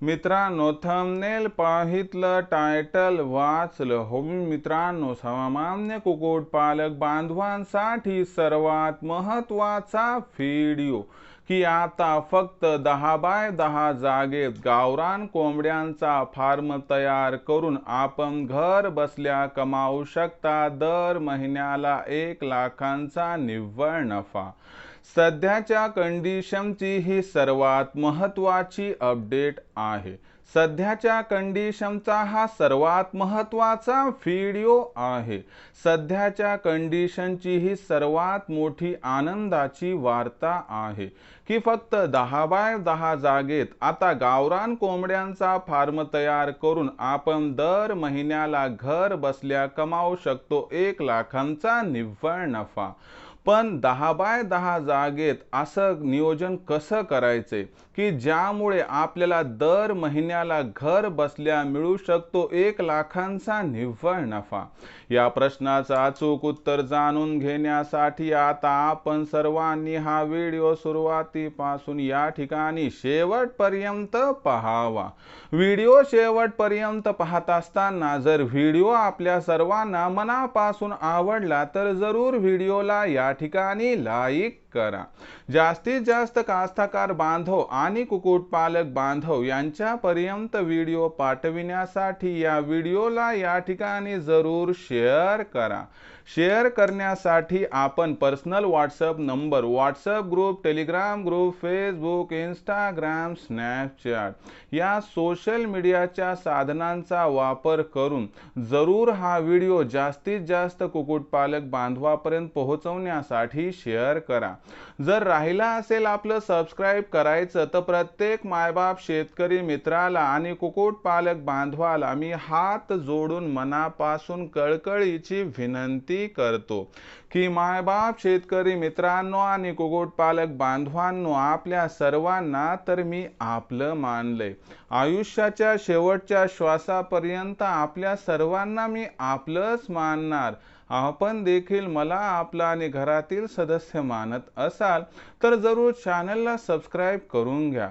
मित्रांनो thumbnail पाहितलं title वाचलं. हो मित्रांनो सामान्य कुक्कुटपालक बांधवांसाठी सर्वात महत्त्वाचा व्हिडिओ की आता फक्त दहा बाय दहा जागेत गावरान कोंबड्यांचा फार्म तयार करून आपण घर बसल्या कमावू शकता दर महिन्याला एक लाखांचा निव्वळ नफा. सध्याच्या कंडिशनची ही सर्वात महत्वाची अपडेट आहे. सध्याच्या कंडिशनचा हा सर्वात महत्त्वाचा व्हिडिओ आहे. सध्याच्या कंडिशनची ही सर्वात मोठी आनंदाची वार्ता आहे. की फक्त दहा बाय दहा जागेत आता गावरान कोंबड्यांचा फार्म तयार करून आपण दर महिन्याला घर बसल्या कमावू शकतो एक लाखांचा निव्वळ नफा. पण दहा बाय दहा जागेत असं नियोजन कसं करायचे? की ज्यामुळे आपल्याला दर महिन्याला घर बसल्या मिळू शकतो एक लाखांचा निव्वळ नफा? या प्रश्नाचं अचूक उत्तर जाणून घेण्यासाठी आता आपण सर्वांनी हा व्हिडिओ सुरुवातीपासून या ठिकाणी शेवटपर्यंत पहावा. व्हिडिओ शेवटपर्यंत पाहत असताना जर व्हिडिओ आपल्या सर्वांना मनापासून आवडला तर जरूर व्हिडिओला या ठिकाणी लाईक करा. जास्तीत जास्त कास्तकार बांधव आणि कुक्कुटपालक बांधव यांच्यापर्यंत व्हिडिओ पाठविण्यासाठी या व्हिडिओला या ठिकाणी जरूर शेअर करा. शेअर करण्यासाठी आपण personal WhatsApp number WhatsApp group Telegram group Facebook Instagram Snapchat या सोशल मीडियाच्या साधनांचा वापर करून जरूर हा व्हिडिओ जास्तीत जास्त कुक्कुटपालक बांधवापर्यंत पोहोचवण्यासाठी शेअर करा. जर राहिला असेल आपलं सबस्क्राईब करायचं तर प्रत्येक मायबाप शेतकरी मित्राला आणि कुक्कुटपालक बांधवाला मी हात जोडून मनापासून कळकळीची विनंती करतो. की मायबाप शेतकरी मित्रांनो आणि कुक्कुटपालक बांधवांनो आपल्या सर्वांना तर मी आपलं मानलंय. आयुष्याच्या शेवटच्या श्वासापर्यंत आपल्या सर्वांना मी आपलंच मानणार. आपण देखील मला आपला आणि घरातील सदस्य मानत असाल तर जरूर चॅनलला सबस्क्राईब करून घ्या.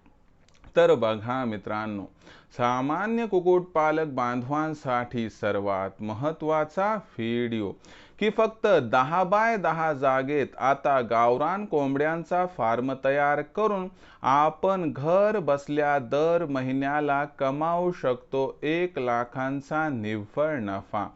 तर बघा मित्रांनो. सामान्य कुक्कुटपालक बांधवांसाठी सर्वात महत्त्वाचा व्हिडिओ. की फक्त दहा बाय दहा जागेत आता गावरान कोंबड्यांचा फार्म तयार करून आपण घर बसल्या दर महिन्याला कमावू शकतो एक लाखांचा निव्वळ नफा.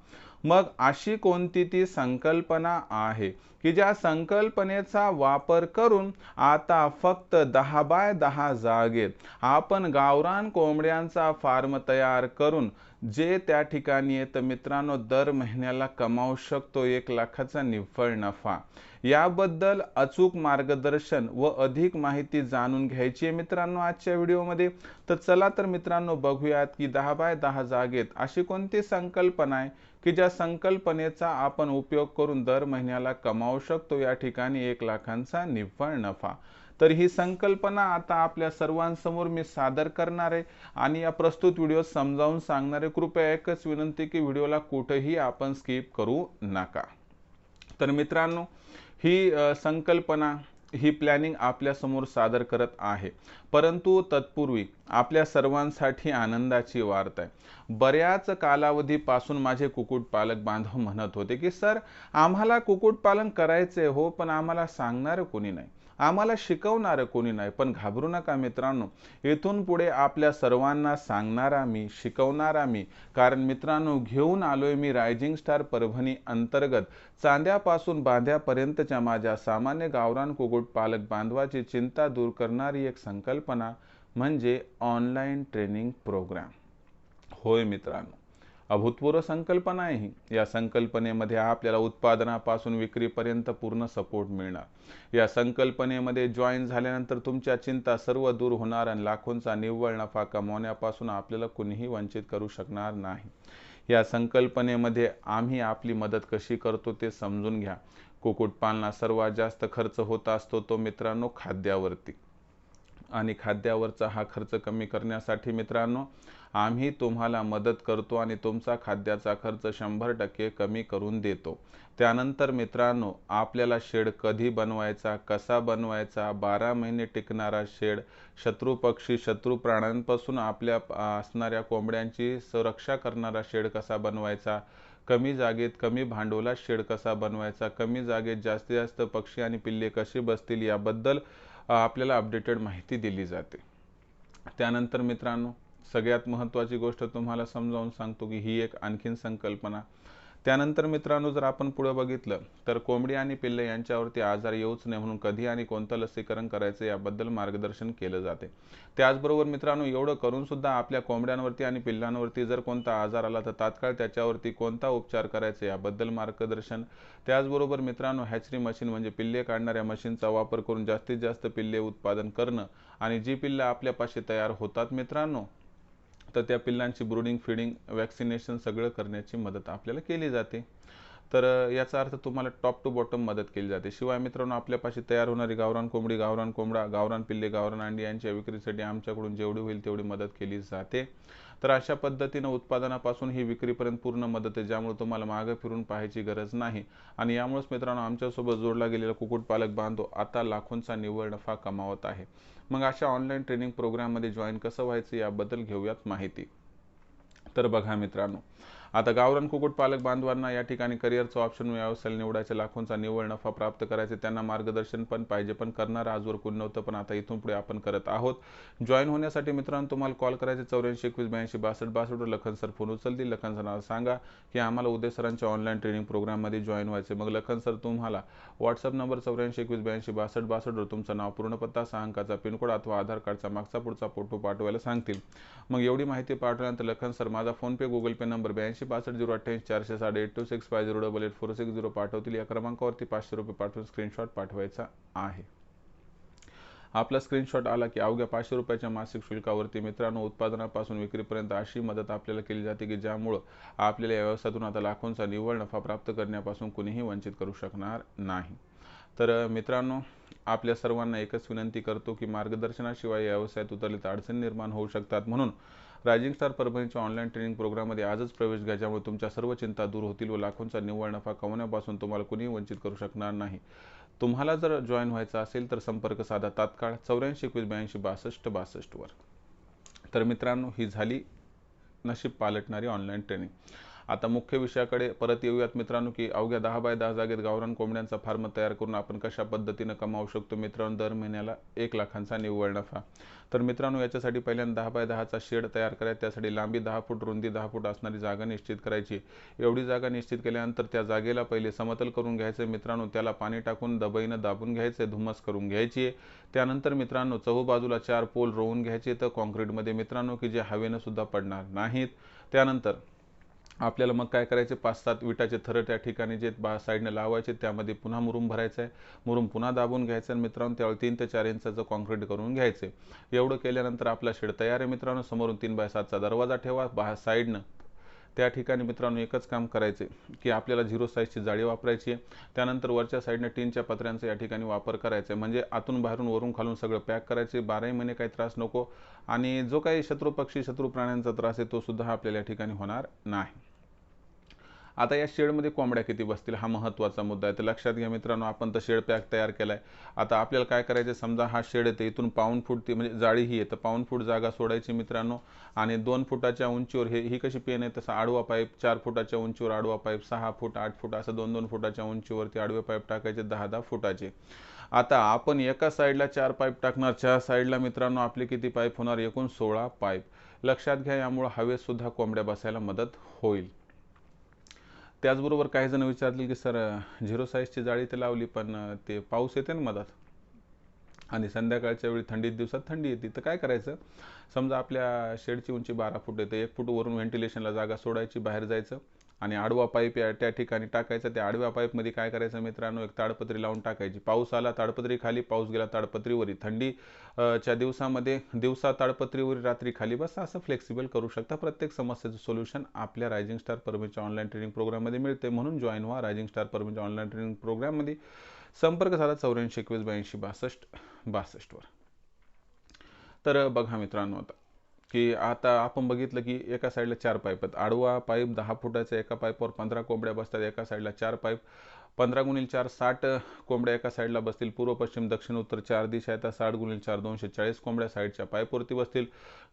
मग अशी कोणती ती संकल्पना आहे की ज्या संकल्पनेचा वापर करून आता फक्त दहा बाय दहा जागेत आपण गावरान कोंबड्यांचा फार्म तयार करून जे त्या ठिकाणी येतं मित्रांनो दर महिन्याला कमावू शकतो एक लाखाचा निव्वळ नफा. याबद्दल अचूक मार्गदर्शन व अधिक माहिती जाणून घ्यायची आहे मित्रांनो आजच्या व्हिडिओमध्ये. तर चला तर मित्रांनो बघूयात की दहा बाय दहा जागेत अशी कोणती संकल्पना आहे की ज्या संकल्पनेचा आपण उपयोग करून दर महिन्याला कमावू शकतो या ठिकाणी एक लाखांचा निव्वळ नफा. तर ही संकल्पना आता आपल्या सर्वांसमोर मी सादर करणार आहे आणि या प्रस्तुत व्हिडिओ समजावून सांगणार आहे कृपया एकच विनंती की व्हिडिओला कुठेही आपण स्किप करू नका. तर मित्रांनो ही संकल्पना ही प्लॅनिंग आपल्यासमोर सादर करत आहे. परंतु तत्पूर्वी आपल्या सर्वांसाठी आनंदाची वार्ता आहे. बऱ्याच कालावधीपासून माझे कुक्कुटपालक बांधव म्हणत होते की सर आम्हाला कुक्कुटपालन करायचे हो पण आम्हाला सांगणारं कोणी नाही. आम्हाला शिकवणारं कोणी नाही. पण घाबरू नका मित्रांनो. इथून पुढे आपल्या सर्वांना सांगणारा मी शिकवणारा मी कारण मित्रांनो घेऊन आलोय मी रायझिंग स्टार परभणी अंतर्गत. चांद्यापासून बांध्यापर्यंतच्या माझ्या सामान्य गावरान कुक्कुटपालक बांधवाची चिंता दूर करणारी एक संकल्पना म्हणजे ऑनलाईन ट्रेनिंग प्रोग्राम होय मित्रांनो. अभूतपूर्व संकल्पना आहे ही या संकल्पनेमध्ये आपल्याला उत्पादनापासून विक्रीपर्यंत पूर्ण सपोर्ट मिळणार. या संकल्पनेमध्ये जॉईन झाल्यानंतर तुमच्या चिंता सर्व दूर होणार आणि लाखोंचा निव्वळ नफा कमवण्यापासून आपल्याला कुणीही वंचित करू शकणार नाही. या संकल्पनेमध्ये आम्ही आपली मदत कशी करतो ते समजून घ्या. कुक्कुटपालनात सर्वात जास्त खर्च होत असतो तो मित्रांनो खाद्यावरती. आणि खाद्यावरचा हा खर्च कमी करण्यासाठी मित्रांनो आम्ही तुम्हाला मदत करतो आणि तुमचा खाद्याचा खर्च शंभर टक्के कमी करून देतो. त्यानंतर मित्रांनो आपल्याला शेड कधी बनवायचा कसा बनवायचा बारा महिने टिकणारा शेड शत्रू पक्षी शत्रू प्राण्यांपासून आपल्या असणाऱ्या कोंबड्यांची सुरक्षा करणारा शेड कसा बनवायचा कमी जागेत कमी भांडवलात शेड कसा बनवायचा कमी जागेत जास्तीत जास्त पक्षी आणि पिल्ले कशी बसतील याबद्दल आपल्याला अपडेटेड माहिती दिली जाते. त्यानंतर मित्रांनो सगळ्यात महत्त्वाची गोष्ट तुम्हाला समजावून सांगतो की ही एक आणखीन संकल्पना. त्यानंतर मित्रांनो जर आपण पुढे बघितलं तर कोंबडी आणि पिल्ले यांच्यावरती आजार येऊच नये म्हणून कधी आणि कोणतं लसीकरण करायचं याबद्दल मार्गदर्शन केलं जाते. त्याचबरोबर मित्रांनो एवढं करून सुद्धा आपल्या कोंबड्यांवरती आणि पिल्लांवरती जर कोणता आजार आला तर तात्काळ त्याच्यावरती कोणता उपचार करायचा याबद्दल मार्गदर्शन. त्याचबरोबर मित्रांनो हॅचरी मशीन म्हणजे पिल्ले काढणाऱ्या मशीनचा वापर करून जास्तीत जास्त पिल्ले उत्पादन करणं आणि जी पिल्लं आपल्यापाशी तयार होतात मित्रांनो तर त्या पिल्लांची ब्रुडिंग फिडिंग वॅक्सिनेशन सगळं करण्याची मदत आपल्याला केली जाते. तर याचा अर्थ तुम्हाला टॉप टू बॉटम मदत केली जाते. शिवाय मित्रांनो आपल्यापाशी तयार होणारी गावरान कोंबडी गावरान कोंबडा गावरान पिल्ले गावरान अंडी यांच्या विक्रीसाठी आमच्याकडून जेवढी होईल तेवढी मदत केली जाते. तर अशा पद्धतीनं उत्पादनापासून ही विक्रीपर्यंत पूर्ण मदत आहे ज्यामुळे तुम्हाला मागं फिरून पाहायची गरज नाही. आणि यामुळेच मित्रांनो आमच्यासोबत जोडला गेलेला कुक्कुटपालक बांधव आता लाखोंचा निव्वळ नफा कमावत आहे. मग अशा ऑनलाईन ट्रेनिंग प्रोग्राममध्ये जॉईन कसं व्हायचं याबद्दल घेऊयात माहिती. तर बघा मित्रांनो आता गावरान कुक्कुटपालक बांधवांना या ठिकाणी करिअरचं ऑप्शन व्यवसाय निवडायचे लाखोंचा निव्वळ नफा प्राप्त करायचे त्यांना मार्गदर्शन पण पाहिजे पण करणार आजवर कोण नव्हतं पण आता इथून पुढे आपण करत आहोत. जॉईन होण्यासाठी मित्रांनो तुम्हाला कॉल करायचे चौऱ्याऐंशी एकवीस ब्याऐंशी बासष्ट बासष्टवर लखन सर फोन उचलतील. लखन सरांना सांगा की आम्हाला उदय सरांच्या ऑनलाईन ट्रेनिंग प्रोग्राममध्ये जॉईन व्हायचे मग लखन सर तुम्हाला व्हॉट्सअप नंबर चौऱ्याऐंशी एकवीस ब्याऐंशी बासष्ट बासष्टवर तुमचं नाव पूर्ण पत्ता सहा अंकाचा पिनकोड अथवा आधार कार्डचा मागचा पुढचा फोटो पाठवायला सांगतील. मग एवढी माहिती पाठवल्यानंतर लखन सर माझा फोनपे गुगल पे नंबर ब्याऐंशी बासष्ट झिरो अठ्ठ्याऐंशी चारशे साडे eight two six five zero double eight four six zero पाठवतील. या क्रमांकावरती पाचशे रुपये पाठवून स्क्रीनशॉट पाठवायचा आहे. आपला स्क्रीनशॉट आला की अवघ्या पाचशे रुपयाच्या मासिक शुल्कावरती मित्रांनो उत्पादनापासून विक्रीपर्यंत अशी मदत आपल्याला केली जाते की ज्यामुळं आपल्याला या व्यवसायातून आता लाखोंचा निव्वळ नफा प्राप्त करण्यापासून कुणीही वंचित करू शकणार नाही. तर मित्रांनो आपल्या सर्वांना एकच विनंती करतो की मार्गदर्शनाशिवाय या व्यवसायात उतरले तर अडचणी निर्माण होऊ शकतात. म्हणून रायझिंग स्टार परभणीच्या ऑनलाईन ट्रेनिंग प्रोग्राममध्ये आजच प्रवेश घ्या ज्यामुळे तुमच्या सर्व चिंता दूर होतील व लाखोंचा निव्वळ नफा कमवण्यापासून तुम्हाला कुणीही वंचित करू शकणार नाही. तुम्हाला जर जॉईन व्हायचं असेल तर संपर्क साधा तात्काळ चौऱ्याऐंशी एकवीस ब्याऐंशी बासष्ट बासष्टवर तर मित्रांनो ही झाली नशीब पालटणारी ऑनलाईन ट्रेनिंग आता मुख्य विषयाकडे परत येऊयात मित्रांनो की अवघ्या दहा बाय दहा जागेत गावरान कोंबड्यांचा फार्म तयार करून आपण कशा पद्धतीनं कमावू शकतो मित्रांनो दर महिन्याला एक लाखांचा निव्वळ नफा. तर मित्रांनो याच्यासाठी पहिल्यांदा दहा बाय दहाचा शेड तयार करायचा त्यासाठी लांबी दहा फूट रुंदी दहा फूट असणारी जागा निश्चित करायची. एवढी जागा निश्चित केल्यानंतर त्या जागेला पहिले समतल करून घ्यायचं मित्रांनो त्याला पाणी टाकून दबईनं दाबून घ्यायचं धुम्मस करून घ्यायची. त्यानंतर मित्रांनो चहूबाजूला चार पोल रोवून घ्यायचे तर कॉन्क्रीटमध्ये मित्रांनो की जे हवेनं सुद्धा पडणार नाहीत. त्यानंतर आपल्याला मग काय करायचे? पाच सात विटाचे थर त्या ठिकाणी जे बा साईडने लावायचे त्यामध्ये पुन्हा मुरुम भरायचं आहे. मुरुम पुन्हा दाबून घ्यायचं आणि मित्रांनो त्यावेळी तीन ते चार इंचाचं कॉन्क्रीट करून घ्यायचं एवढं केल्यानंतर आपला शेड तयार आहे मित्रांनो. समोरून तीन बाय सातचा दरवाजा ठेवा. बा साईडनं त्या ठिकाणी मित्रांनो एकच काम करायचे की आपल्याला झिरो साईजची जाळी वापरायची आहे. त्यानंतर वरच्या साईडने टीनच्या पत्र्यांचा या ठिकाणी वापर करायचा आहे. म्हणजे आतून बाहेरून वरून खालून सगळं पॅक करायचे. बाराही महिने काही त्रास नको. आणि जो काही शत्रू पक्षी शत्रू प्राण्यांचा त्रास आहे तो सुद्धा आपल्याला या ठिकाणी होणार नाही. आता या शेडमध्ये कोंबड्या किती बसतील हा महत्त्वाचा मुद्दा आहे. तर लक्षात घ्या मित्रांनो आपण तर शेड पॅक तयार केला आहे आता आपल्याला काय करायचं समजा हा शेड येते इथून पाऊन फूट ती म्हणजे जाळी ही आहे तर पाऊन फूट जागा सोडायची मित्रांनो. आणि दोन फुटाच्या उंचीवर हे ही कशी पेन आहे? तसं आडवा पाईप चार फुटाच्या उंचीवर आडवा पाईप सहा फूट आठ फूट असं दोन दोन फुटाच्या उंचीवरती आडवे पाईप टाकायचे दहा दहा फुटाचे. आता आपण एका साईडला चार पाईप टाकणार चार साईडला मित्रांनो आपले किती पाईप होणार? एकूण सोळा पाईप. लक्षात घ्या यामुळे हवेत सुद्धा कोंबड्या बसायला मदत होईल. त्याचबरोबर काही जण विचारतील की सर झिरो साईजची जाळी तर लावली पण ते पाऊस येते ना मधात आणि संध्याकाळच्या वेळी थंडीत दिवसात थंडी येते तर काय करायचं? समजा आपल्या शेडची उंची बारा फूट येते एक फूट वरून व्हेंटिलेशनला जागा सोडायची बाहेर जायचं आणि आडवा पाईप या त्या ठिकाणी टाकायचा. त्या आडव्या पाईपमध्ये काय करायचं मित्रांनो? एक ताडपत्री लावून टाकायची. पाऊस आला ताडपत्री खाली पाऊस गेला ताडपत्रीवरी थंडी च्या दिवसामध्ये दिवसा ताडपत्रीवरी रात्री खाली बस असं फ्लेक्सिबल करू शकता. प्रत्येक समस्येचं सोल्युशन आपल्या रायझिंग स्टार परमेच्या ऑनलाईन ट्रेनिंग प्रोग्राममध्ये मिळते. म्हणून जॉईन व्हा रायझिंग स्टार परमेच्या ऑनलाईन ट्रेनिंग प्रोग्राममध्ये संपर्क साधा चौऱ्याऐंशी एकवीस ब्याऐंशी बासष्ट बासष्टवर. तर बघा मित्रांनो आता की आता आपण बघितलं की एका साईडला चार पाईप आहेत. आडवा पाईप दहा फुटाचा एका पाईपवर पंधरा कोंबड्या बसतात एका साईडला चार पाईप पंधरा गुणिल चार साठ कोंबड्या एका साईडला बसतील. पूर्व पश्चिम दक्षिण उत्तर चार दिशा आहेत साठ गुणिल चार दोनशे चाळीस कोंबड्या साईडच्या पायपुरती बसतील.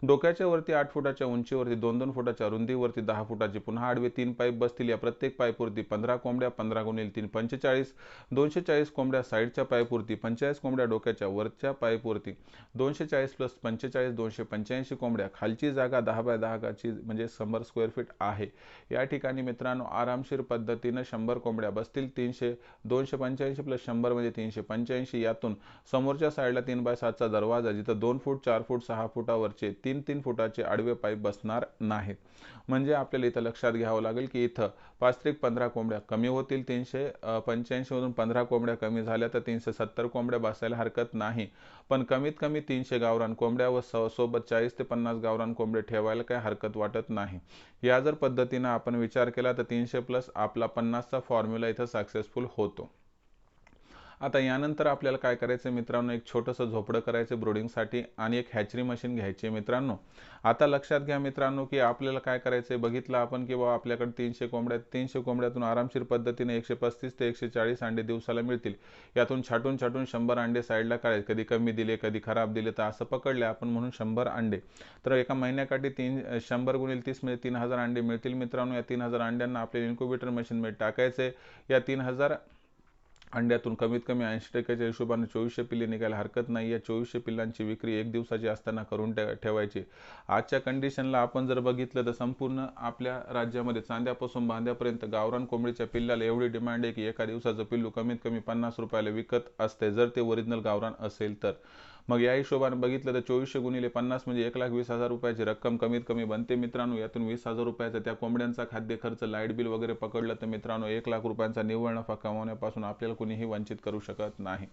डोक्याच्या वरती आठ फुटाच्या उंचीवरती दोन दोन फुटाच्या रुंदीवरती दहा फुटाची पुन्हा आडवे तीन पाईप बसतील. या प्रत्येक पायपुरती पंधरा कोंबड्या पंधरा गुणिल तीन पंचेचाळीस दोनशे चाळीस कोंबड्या साईडच्या पायपुरती पंचेचाळीस कोंबड्या डोक्याच्या वरच्या पायपुरती दोनशे चाळीस प्लस पंचेचाळीस दोनशे पंच्याऐंशी कोंबड्या. खालची जागा दहा बाय दहाची म्हणजे शंभर स्क्वेअर फीट आहे. या ठिकाणी मित्रांनो आरामशीर पद्धतीनं शंभर कोंबड्या बसतील. तीन तीनशे दोनशे पंच्याऐंशी प्लस शंभर म्हणजे तीनशे पंच्याऐंशी. यातून समोरच्या साईडला तीन बाय सातचा दरवाजा जिथं दोन फूट चार फूट सहा फुटावरचे तीन तीन फुटाचे आडवे पाईप बसणार नाहीत. म्हणजे आपल्याला इथं लक्षात घ्यावं लागेल की इथं पाच त्रिक पंधरा कोंबड्या कमी होतील तीनशे पंच्याऐंशीमधून पंधरा कोंबड्या कमी झाल्या तर तीनशे सत्तर कोंबड्या बसायला हरकत नाही. पण कमीत कमी तीनशे गावरान कोंबड्या व सोबत चाळीस ते पन्नास गावरान कोंबडे ठेवायला काही हरकत वाटत नाही. या जर पद्धतीनं आपण विचार केला तर तीनशे प्लस आपला पन्नासचा फॉर्म्युला इथं सक्सेसफुल होतो. आता यानंतर आपल्याला काय करायचं मित्रांनो? एक छोटंसं झोपडं करायचं ब्रोडिंगसाठी आणि एक हॅचरी मशीन घ्यायची मित्रांनो. आता लक्षात घ्या मित्रांनो की आपल्याला काय करायचं बघितलं आपण की बाबा आपल्याकडे तीनशे कोंबड्या तीनशे कोंबड्यातून आरामशीर पद्धतीने एकशे पस्तीस ते एकशे चाळीस अंडे दिवसाला मिळतील. यातून छाटून छाटून शंभर अंडे साईडला काढायचे कधी कमी दिले कधी खराब दिले तर असं पकडले आपण म्हणून शंभर अंडे. तर एका महिन्याकाठी तीन शंभर गुणिले तीस म्हणजे तीन हजार अंडे मिळतील मित्रांनो. या तीन हजार अंड्यांना आपल्या इन्क्युबेटर मशीनमध्ये टाकायचे या तीन हजार अंड्यातून कमीत कमी ऐंशी टक्क्याच्या हिशोबाने चोवीसशे पिल्ले निघायला हरकत नाही. या चोवीसशे पिल्लांची विक्री एक दिवसाची असताना करून ठेवायची. आजच्या कंडिशनला आपण जर बघितलं तर संपूर्ण आपल्या राज्यामध्ये चांद्यापासून बांध्यापर्यंत गावरान कोंबडीच्या पिल्लाला एवढी डिमांड आहे की एका दिवसाचं पिल्लू कमीत कमी पन्नास रुपयाला विकत असते. जर ते ओरिजिनल गावरान असेल तर. मग या हिशोबाने बघितलं तर चोवीसशे गुणिले पन्नास म्हणजे एक लाख वीस हजार रुपयाची रक्कम कमीत कमी बनते मित्रांनो. यातून वीस हजार रुपयाचा त्या कोंबड्यांचा खाद्य खर्च लाइट बिल वगैरे पकडलं तर मित्रांनो एक लाख रुपयांचा निव्वळ नफा कमावण्यापासून आपल्याला कुणीही वंचित करू शकत नाही.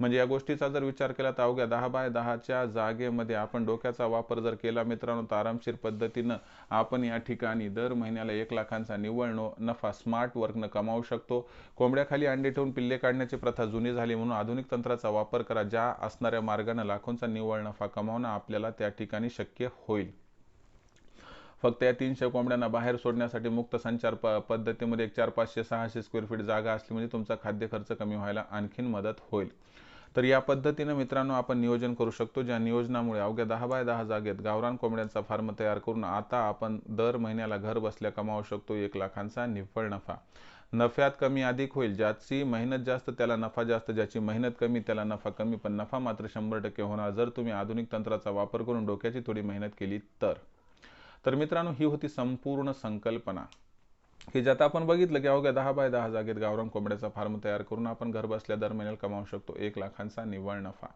म्हणजे या गोष्टीचा जर विचार केला तर अवघ्या दहा बाय दहाच्या जागेमध्ये आपण डोक्याचा वापर जर केला मित्रांनो तर आरामशीर पद्धतीनं आपण या ठिकाणी दर महिन्याला एक लाखांचा निव्वळ नफा स्मार्ट वर्कनं कमावू शकतो. कोंबड्याखाली अंडे ठेवून पिल्ले काढण्याची प्रथा जुनी झाली म्हणून आधुनिक तंत्राचा वापर करा ज्या असणाऱ्या मार्गाने लाखोंचा निव्वळ नफा कमावणं आपल्याला त्या ठिकाणी शक्य होईल. फक्त या तीनशे कोंबड्यांना बाहेर सोडण्यासाठी मुक्त संचार प पद्धतीमध्ये एक चार पाचशे सहाशे स्क्वेअर फीट जागा असली म्हणजे तुमचा खाद्य खर्च कमी व्हायला आणखीन मदत होईल. तर या पद्धतीनं मित्रांनो आपण नियोजन करू शकतो ज्या नियोजनामुळे अवघ्या दहा बाय दहा जागेत गावरान कोंबड्यांचा फार्म तयार करून आता आपण दर महिन्याला घर बसल्या कमावू शकतो एक लाखांचा निव्वळ नफा. नफ्यात कमी अधिक होईल ज्याची मेहनत जास्त त्याला नफा जास्त ज्याची मेहनत कमी त्याला नफा कमी पण नफा मात्र शंभर टक्के होणार. जर तुम्ही आधुनिक तंत्राचा वापर करून डोक्याची थोडी मेहनत केली तर. तर मित्रांनो ही होती संपूर्ण संकल्पना. की ज्यात आपण बघितलं की अवघ्या दहा बाय दहा जागेत गावरान कोंबड्याचा फार्म तयार करून आपण घर बसल्या दर महिन्याला कमावू शकतो. एक लाखांचा निव्वळ नफा.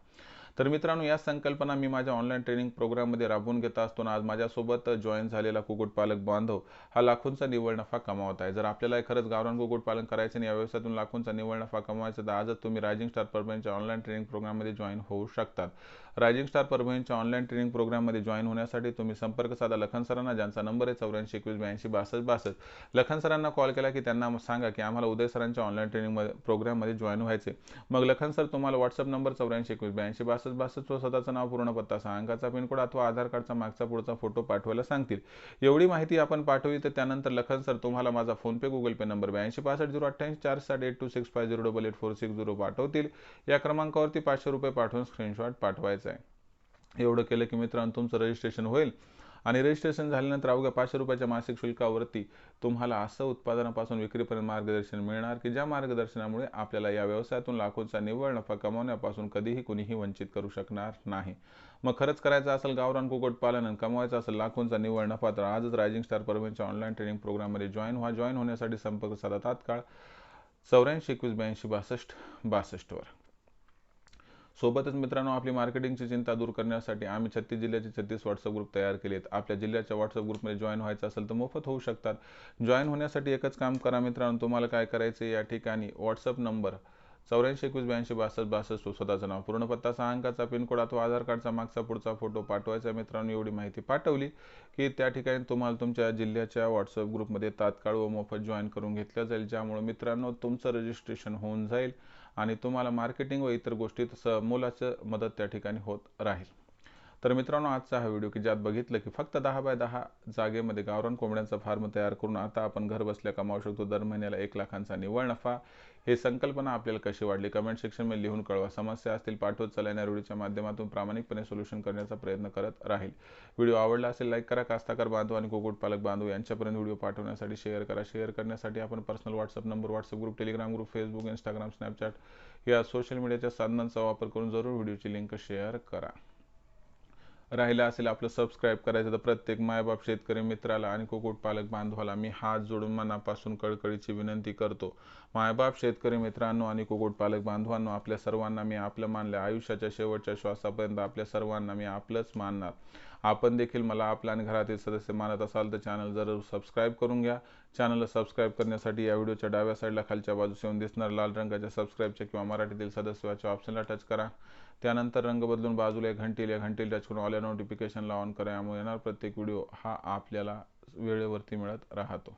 तर मित्रांनो या संकल्पना मी माझ्या ऑनलाईन ट्रेनिंग प्रोग्राममध्ये राबवून घेत असतो आज माझ्यासोबत जॉईन झालेला कुक्कुटपालक बांधव हा लाखोंचा निव्वळ नफा कमावत आहे. जर आपल्याला खरंच गावरान कुक्कुटपालन करायचं आणि या व्यवसायातून लाखोंचा निव्वळ नफा कमवायचा तर आजच तुम्ही रायझिंग स्टार परभणीच्या ऑनलाईन ट्रेनिंग प्रोग्राममध्ये जॉईन होऊ शकतात. रायझिंग स्टार परभणीच्या ऑनलाईन ट्रेनिंग प्रोग्राममध्ये जॉईन होण्यासाठी तुम्ही संपर्क साधा लखन सरांना ज्यांचा नंबर आहे चौऱ्याऐंशी एकवीस ब्याऐंशी बासष्ट बासष्ट. लखन सरांना कॉल केला की त्यांना सांगा की आम्हाला उदय सरांच्या ऑनलाईन ट्रेनिंग प्रोग्राममध्ये जॉईन व्हायचे मग लखन सर तुम्हाला व्हॉट्सअप नंबर चौऱ्याऐंशी एकवीस ब्याऐंशी बासष्ट बासष्ट व स्वतःचं नाव पूर्ण पत्ता सहा अंकाचा पिनकोड अथवा आधार कार्डचा मागचा पुढचा फोटो पाठवायला सांगतील. एवढी माहिती आपण पाठवली तर त्यानंतर लखन सर तुम्हाला माझा फोनपे गुगल पे नंबर ब्याऐंशी पासष्ट झिरो अठ्ठ्याऐंशी चार साठ eight two six five zero double eight four six zero पाठवतील. या क्रमांकावरती पाचशे रुपये पाठवून स्क्रीनशॉट पाठवायचा एवढं केलं की मित्रांनो तुमचं रजिस्ट्रेशन होईल. आणि रजिस्ट्रेशन झाल्यानंतर अवघ्या पाचशे रुपयाच्या मासिक शुल्कावरती तुम्हाला असं उत्पादनापासून विक्रीपर्यंत मार्गदर्शन मिळणार की ज्या मार्गदर्शनामुळे आपल्याला या व्यवसायातून लाखोंचा निव्वळ नफा कमावण्यापासून कधीही कुणीही वंचित करू शकणार नाही. मग खरंच करायचं असेल गावरान कुक्कुटपालन आणि कमवायचं असेल लाखोंचा निव्वळ नफा तर आजच रायझिंग स्टार परमेंटच्या ऑनलाईन ट्रेनिंग प्रोग्राममध्ये जॉईन व्हा. जॉईन होण्यासाठी संपर्क साधा तात्काळ. चौऱ्याऐंशी एकवीस ब्याऐंशी बासष्ट बासष्टवर. सोबतच मित्रांनो आपली मार्केटिंगची चिंता दूर करण्यासाठी आम्ही छत्तीस जिल्ह्याचे छत्तीस व्हॉट्सअप ग्रुप तयार केले आहेत आपल्या जिल्ह्याच्या व्हॉट्सअप ग्रुपमध्ये जॉईन व्हायचं असेल तर मोफत होऊ शकतात. जॉईन होण्यासाठी एकच काम करा मित्रांनो तुम्हाला काय करायचं या ठिकाणी व्हॉट्सअप नंबर चौऱ्याऐंशी एकवीस ब्याऐंशी बासष्ट बासष्ट स्वतःचं नाव. पूर्ण पत्ता सहा अंकाचा पिनकोड अथवा आधार कार्डचा मागचा पुढचा फोटो पाठवायचा मित्रांनो एवढी माहिती पाठवली की त्या ठिकाणी तुम्हाला तुमच्या जिल्ह्याच्या व्हॉट्सअप ग्रुपमध्ये तात्काळ व मोफत जॉईन करून घेतलं जाईल ज्यामुळे मित्रांनो तुमचं रजिस्ट्रेशन होऊन जाईल. आणि तुम्हाला मार्केटिंग व इतर गोष्टीत स मोलाचं मदत त्या ठिकाणी होत राहील. तर मित्रांनो आजचा हा व्हिडिओ की ज्यात बघितलं की फक्त दहा बाय दहा जागेमध्ये गावरान कोंबड्यांचा फार्म तयार करून आता आपण घर बसल्या कमावू शकतो. दर महिन्याला एक लाखांचा निव्वळ नफा. हे संकल्पना आपल्याला कशी वाढली? कमेंट सेक्शनमध्ये लिहून कळवा. समस्या असतील पाठवत चला. व्हिडिओच्या माध्यमातून प्रामाणिकपणे सोल्युशन करण्याचा प्रयत्न करत राहील. व्हिडिओ आवडला असेल लाईक करा. कास्ताकार बांधव आणि कुक्कुटपालक बांधव यांच्यापर्यंत व्हिडिओ पाठवण्यासाठी शेअर करा. शेअर करण्यासाठी आपण personal WhatsApp number WhatsApp group Telegram group Facebook Instagram Snapchat या सोशल मीडियाच्या साधनांचा वापर करून जरूर व्हिडिओची लिंक शेअर करा. राहिलं असेल आपलं सबस्क्राईब करायचं तर प्रत्येक मायबाप शेतकरी मित्राला आणि कुक्कुटपालक बांधवाला मी हात जोडून मनापासून कळकळीची विनंती करतो. मायबाप शेतकरी मित्रांनो आणि कुक्कुटपालक बांधवांनो आपल्या सर्वांना मी आपलं मानलं आयुष्याच्या शेवटच्या श्वासापर्यंत आपल्या सर्वांना मी आपलंच मानणार. आपण देखील मला आपला आणि घरातील सदस्य मानत असाल तर चॅनल जरूर सबस्क्राईब करून घ्या. चॅनलला सबस्क्राईब करण्यासाठी या व्हिडिओच्या डाव्या साईडला खालच्या बाजूस येऊन दिसणार लाल रंगाच्या सबस्क्राईबच्या किंवा मराठीतील सदस्याच्या ऑप्शनला टच करा. त्यानंतर रंग बदलून बाजूला एक घंटील या घंटील टच करून ऑल नोटिफिकेशनला ऑन करा. यामुळे येणार प्रत्येक व्हिडिओ हा आपल्याला वेळेवरती मिळत राहतो.